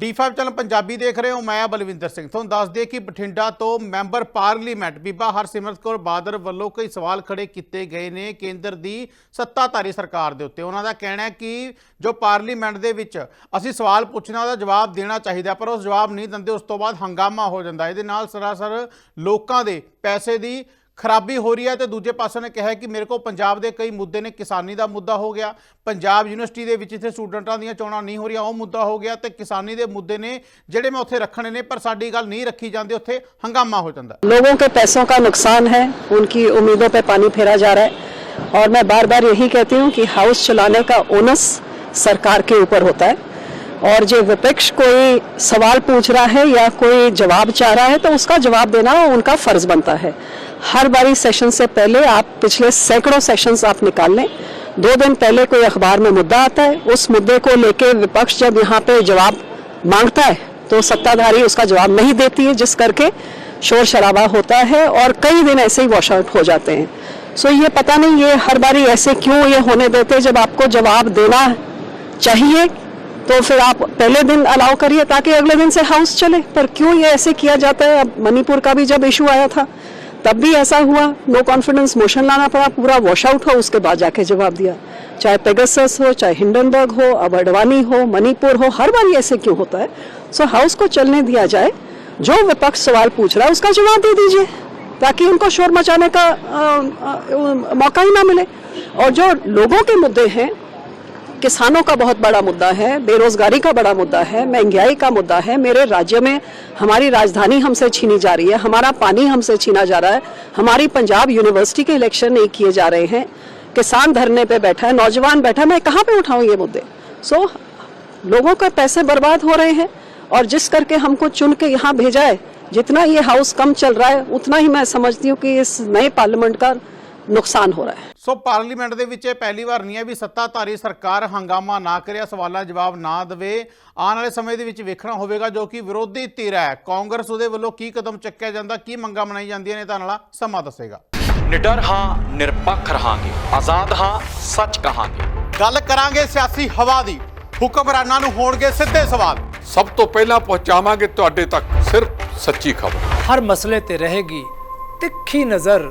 D5 channel Punjabi ਦੇਖ ਰਹੇ ਹੋ, ਮੈਂ ਬਲਵਿੰਦਰ ਸਿੰਘ। ਤੁਹਾਨੂੰ ਦੱਸ ਦਈਏ ਕਿ ਬਠਿੰਡਾ ਤੋਂ ਮੈਂਬਰ ਪਾਰਲੀਮੈਂਟ ਬੀਬਾ ਹਰਸਿਮਰਤ ਕੌਰ ਬਾਦਲ ਵੱਲੋਂ ਕਈ ਸਵਾਲ ਖੜੇ ਕੀਤੇ ਗਏ ਨੇ ਕੇਂਦਰ ਦੀ ਸੱਤਾਧਾਰੀ ਸਰਕਾਰ ਦੇ ਉੱਤੇ। ਉਹਨਾਂ ਦਾ ਕਹਿਣਾ ਹੈ ਕਿ ਜੋ ਪਾਰਲੀਮੈਂਟ ਦੇ ਵਿੱਚ ਅਸੀਂ ਸਵਾਲ ਪੁੱਛਣਾ, ਉਹਦਾ ਜਵਾਬ ਦੇਣਾ ਚਾਹੀਦਾ ਪਰ ਉਹ ਜਵਾਬ ਨਹੀਂ ਦਿੰਦੇ, ਉਸ ਤੋਂ ਬਾਅਦ ਹੰਗਾਮਾ ਹੋ ਜਾਂਦਾ। ਇਹਦੇ ਨਾਲ ਸਰਾਸਰ ਲੋਕਾਂ ਦੇ ਪੈਸੇ ਦੀ ਖਰਾਬੀ ਹੋ ਰਹੀ ਹੈ ਤੇ ਦੂਜੇ ਪਾਸੇ ਨੇ ਕਿਹਾ ਹੈ ਕਿ ਮੇਰੇ ਕੋਲ ਪੰਜਾਬ ਦੇ ਕਈ ਮੁੱਦੇ ਨੇ ਕਿਸਾਨੀ ਦਾ ਮੁੱਦਾ ਹੋ ਗਿਆ ਪੰਜਾਬ ਯੂਨੀਵਰਸਿਟੀ ਦੇ ਵਿੱਚ ਇੱਥੇ ਸਟੂਡੈਂਟਾਂ ਦੀਆਂ ਚੋਣਾਂ ਨਹੀਂ ਹੋ ਰਹੀਆਂ ਉਹ ਮੁੱਦਾ ਹੋ ਗਿਆ ਤੇ ਕਿਸਾਨੀ ਦੇ ਮੁੱਦੇ ਨੇ ਜਿਹੜੇ ਮੈਂ ਉੱਥੇ ਰੱਖਣੇ ਨੇ ਪਰ ਸਾਡੀ ਗੱਲ ਨਹੀਂ ਰੱਖੀ ਜਾਂਦੀ ਉੱਥੇ ਹੰਗਾਮਾ ਹੋ ਜਾਂਦਾ लोगों के पैसों का नुकसान है उनकी उम्मीदों पे पानी फेरा जा रहा है और मैं बार बार यही कहती हूँ कि हाउस चलाने का ओनस सरकार के ऊपर होता है और जो विपक्ष कोई सवाल पूछ रहा है या कोई जवाब चाह रहा है तो उसका जवाब देना उनका फर्ज बनता है हर बारी सेशन से पहले आप पिछले सैकड़ों सेशंस आप निकाल लें। दो दिन पहले कोई अखबार में मुद्दा आता है, उस मुद्दे को लेके विपक्ष जब यहाँ पे जवाब माँगता है तो सत्ताधारी उसका जवाब नहीं देती है, जिस करके शोर शराबा होता है और कई दिन ऐसे ही वॉश आउट हो जाते हैं। सो ये पता नहीं ये हर बारी ऐसे क्यों ये होने देते जब आपको जवाब देना चाहिए तो फिर आप पहले दिन अलाउ करिए ताकि अगले दिन से हाउस चले। पर क्यों ये ऐसे किया जाता है? अब मणिपुर का भी जब इशू आया था तब भी ऐसा हुआ। नो कॉन्फिडेंस मोशन लाना पड़ा पूरा वॉश आउट हो उसके बाद जाके जवाब दिया। चाहे पेगसस हो चाहे हिंडनबर्ग हो अब अडवानी हो मणिपुर हो हर बार ऐसे क्यों होता है? सो so, हाउस को चलने दिया जाए। जो विपक्ष सवाल पूछ रहा है उसका जवाब दे दीजिए ताकि उनको शोर मचाने का अ, अ, मौका ही ना मिले। और जो लोगों के मुद्दे हैं किसानों का बहुत बड़ा मुद्दा है बेरोजगारी का बड़ा मुद्दा है महँगाई का मुद्दा है। मेरे राज्य में हमारी राजधानी हमसे छीनी जा रही है हमारा पानी हमसे छीना जा रहा है हमारी पंजाब यूनिवर्सिटी के इलेक्शन नहीं किए जा रहे हैं। किसान धरने पे बैठा है नौजवान बैठा है मैं कहाँ पे उठाऊं ये मुद्दे? सो so, लोगों के पैसे बर्बाद हो रहे हैं और जिस करके हमको चुन के यहाँ भेजा है जितना ये हाउस कम चल रहा है उतना ही मैं समझती हूँ कि इस नए पार्लियामेंट का ਨੁਕਸਾਨ ਹੋ ਰਿਹਾ ਹੈ। ਸੋ ਪਾਰਲੀਮੈਂਟ ਦੇ ਵਿੱਚ ਇਹ ਪਹਿਲੀ ਵਾਰ ਨਹੀਂ ਹੈ ਵੀ ਸੱਤਾਧਾਰੀ ਸਰਕਾਰ ਹੰਗਾਮਾ ਨਾ ਕਰਿਆ ਸਵਾਲਾਂ ਜਵਾਬ ਨਾ ਦੇਵੇ। ਆਉਣ ਵਾਲੇ ਸਮੇਂ ਦੇ ਵਿੱਚ ਵੇਖਣਾ ਹੋਵੇਗਾ ਜੋ ਕਿ ਵਿਰੋਧੀ ਧਿਰ ਹੈ। ਕਾਂਗਰਸ ਉਹਦੇ ਵੱਲੋਂ ਕੀ ਕਦਮ ਚੱਕਿਆ ਜਾਂਦਾ ਕੀ ਮੰਗਾਂ ਬਣਾਈ ਜਾਂਦੀਆਂ ਨੇ ਤਾਂ ਨਾਲ ਸਮਾਂ ਦੱਸੇਗਾ। ਨਿਡਰ ਹਾਂ ਨਿਰਪੱਖ ਰਹਾਂਗੇ। ਆਜ਼ਾਦ ਹਾਂ ਸੱਚ ਕਹਾਂਗੇ। ਗੱਲ ਕਰਾਂਗੇ ਸਿਆਸੀ ਹਵਾ ਦੀ। ਹੁਕਮਰਾਨਾਂ ਨੂੰ ਹੋਣਗੇ ਸਿੱਧੇ ਸਵਾਲ। ਸਭ ਤੋਂ ਪਹਿਲਾਂ ਪਹੁੰਚਾਵਾਂਗੇ ਤੁਹਾਡੇ ਤੱਕ ਸਿਰਫ ਸੱਚੀ ਖਬਰ। ਹਰ ਮਸਲੇ ਤੇ ਰਹੇਗੀ ਤਿੱਖੀ ਨਜ਼ਰ।